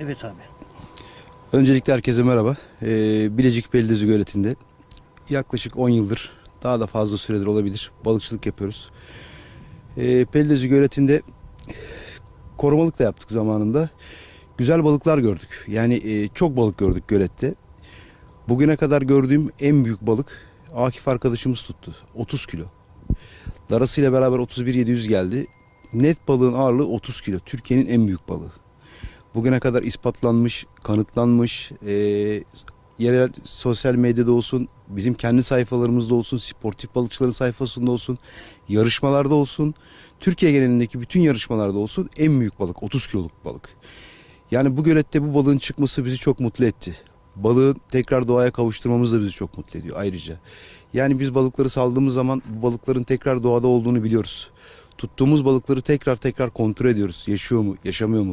Evet abi. Öncelikle herkese merhaba. Ee, Bilecik Belediyesi Göleti'nde yaklaşık 10 yıldır daha da fazla süredir olabilir balıkçılık yapıyoruz. Ee, Belediyesi Göleti'nde korumalık da yaptık zamanında. Güzel balıklar gördük. Yani e, çok balık gördük gölette. Bugüne kadar gördüğüm en büyük balık Akif arkadaşımız tuttu. 30 kilo. Darasıyla beraber 31-700 geldi. Net balığın ağırlığı 30 kilo. Türkiye'nin en büyük balığı bugüne kadar ispatlanmış, kanıtlanmış, e, yerel sosyal medyada olsun, bizim kendi sayfalarımızda olsun, sportif balıkçıların sayfasında olsun, yarışmalarda olsun, Türkiye genelindeki bütün yarışmalarda olsun en büyük balık 30 kiloluk balık. Yani bu gölette bu balığın çıkması bizi çok mutlu etti. Balığı tekrar doğaya kavuşturmamız da bizi çok mutlu ediyor ayrıca. Yani biz balıkları saldığımız zaman bu balıkların tekrar doğada olduğunu biliyoruz. Tuttuğumuz balıkları tekrar tekrar kontrol ediyoruz. Yaşıyor mu, yaşamıyor mu?